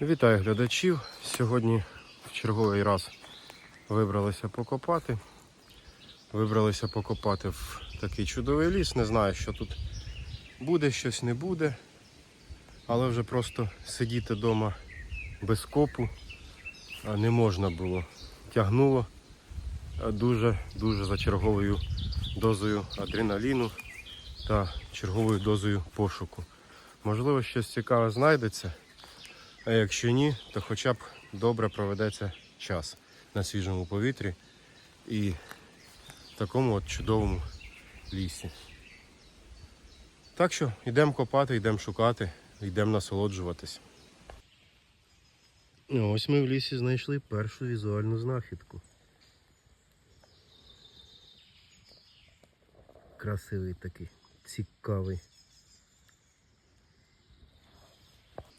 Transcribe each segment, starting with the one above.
Вітаю глядачів. Сьогодні в черговий раз вибралися покопати. Вибралися покопати в такий чудовий ліс. Не знаю, що тут буде, щось не буде. Але вже просто сидіти вдома без копу не можна було. Тягнуло дуже-дуже за черговою дозою адреналіну та черговою дозою пошуку. Можливо, щось цікаве знайдеться. А якщо ні, то хоча б добре проведеться час на свіжому повітрі і в такому от чудовому лісі. Так що йдемо копати, йдемо шукати, йдемо насолоджуватись. Ось ми в лісі знайшли першу візуальну знахідку. Красивий такий, цікавий.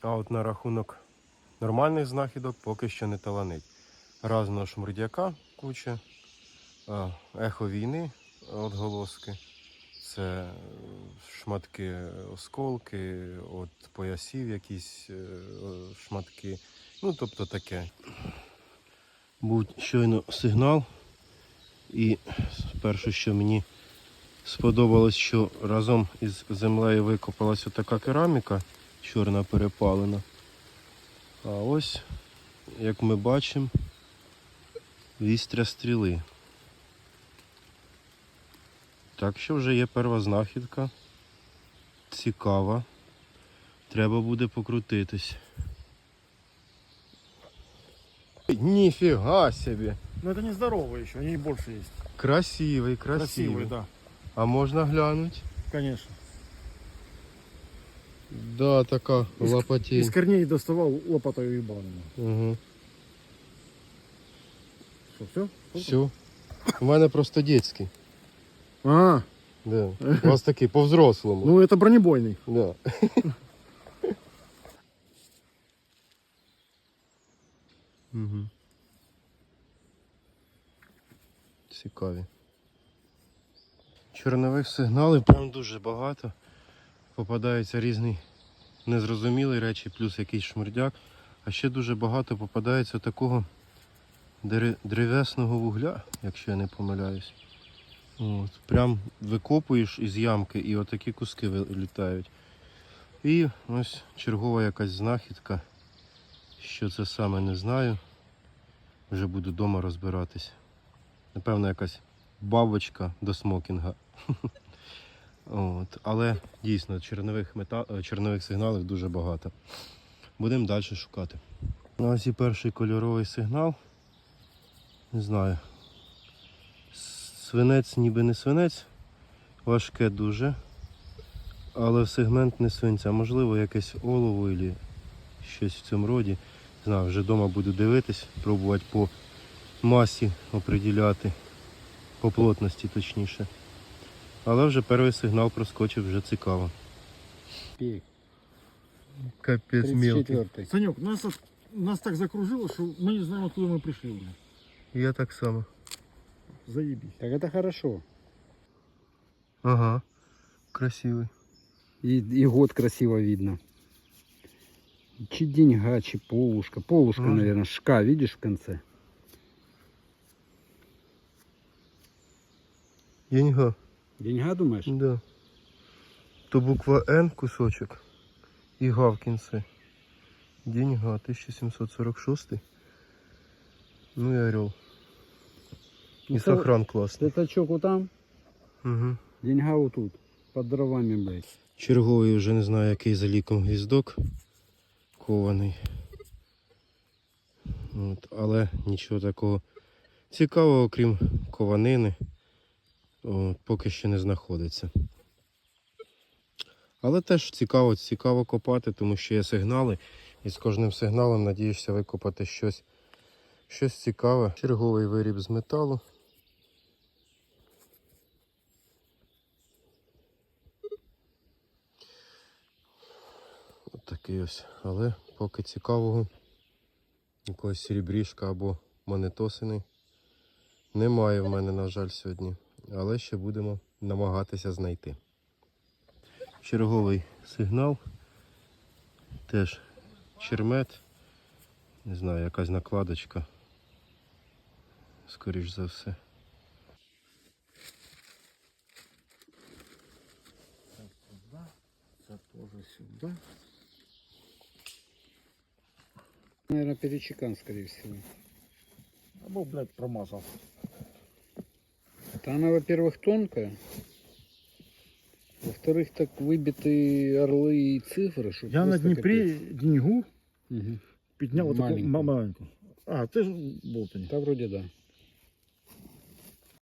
А от на рахунок нормальних знахідок поки що не таланить. Разного шмурдяка куча, ехо війни отголоски. Це е, шматки осколки, от поясів якісь е, шматки. Ну, тобто таке. Був щойно сигнал. І перше, що мені сподобалось, що разом із землею викопалась отака кераміка чорна перепалена. А ось, як ми бачимо, вістря стріли. Так що вже є перша знахідка. Цікава. Треба буде покрутитись. Ніфіга собі! Но это не здоровые еще, они и больше есть. Красивий, красивий. Красивые, да, А можна глянути? конечно. Да, така Из- лопатень. Из корней доставал лопатой и ебаным. Угу. Что, все? Все. У мене просто дітський. А, Да. У вас такий по-взрослому. ну это бронебойный. Да. Угу. Цікаві. Чорнових сигналів прям дуже багато. Попадаються різні незрозумілі речі, плюс якийсь шмурдяк. А ще дуже багато попадається такого древесного вугля, якщо я не помиляюсь. От, прям викопуєш із ямки і отакі куски вилітають. І ось чергова якась знахідка. Що це саме не знаю. Вже буду вдома розбиратись. Напевно, якась бабочка до смокінга. От. Але дійсно чернових, мета... е, чернових сигналів дуже багато. Будемо далі шукати. Ну, Ось і перший кольоровий сигнал. Не знаю. Свинець ніби не свинець, важке дуже. Але сегмент не свинця. Можливо, якесь олово або щось в цьому роді. Не знаю, вже вдома буду дивитись, пробувати по масі оприділяти, по плотності точніше. Але вже перший сигнал проскочив, вже цікаво. Капець 34 Санек, нас, нас так закружило, что мы не знаем, откуда мы пришли. блин. Я так само. Заебись. Так это хорошо. Ага. Красивий. И, и год красиво видно. Чи деньга, чи полушка. Полушка, Может. наверное, шка, видишь в конце? Деньга. Деньга, думаешь? Да. То буква Н кусочок і Га в кінці. Деньга 1746. Ну і орел. І Ну, сохран класний. Вот там, Угу. деньга вот тут. Под дровами, блядь. Черговий вже не знаю який за ліком гвіздок кований. От, але нічого такого цікавого, окрім кованини, поки що не знаходиться. Але теж цікаво, цікаво копати, тому що є сигнали, і з кожним сигналом надієшся викопати щось, щось цікаве. Черговий виріб з металу. От такий ось. Але поки цікавого якогось серебрішка або монетосини немає в мене, на жаль, сьогодні. Але ще будемо намагатися знайти. Черговий сигнал. Теж чермет Не знаю, якась накладочка. Скоріш за все. Теж сюди. Наверное, перечекан, скорее всего. Або, блядь, промазав Это она, во-первых, тонкая. Во-вторых, так выбиты орлы и цифры, что Я на просто Дніпрі деньгу капец. Мгм. підняв отаку Маленьку. ма- маленьку. А, ти ж болтані. Да, вроде да.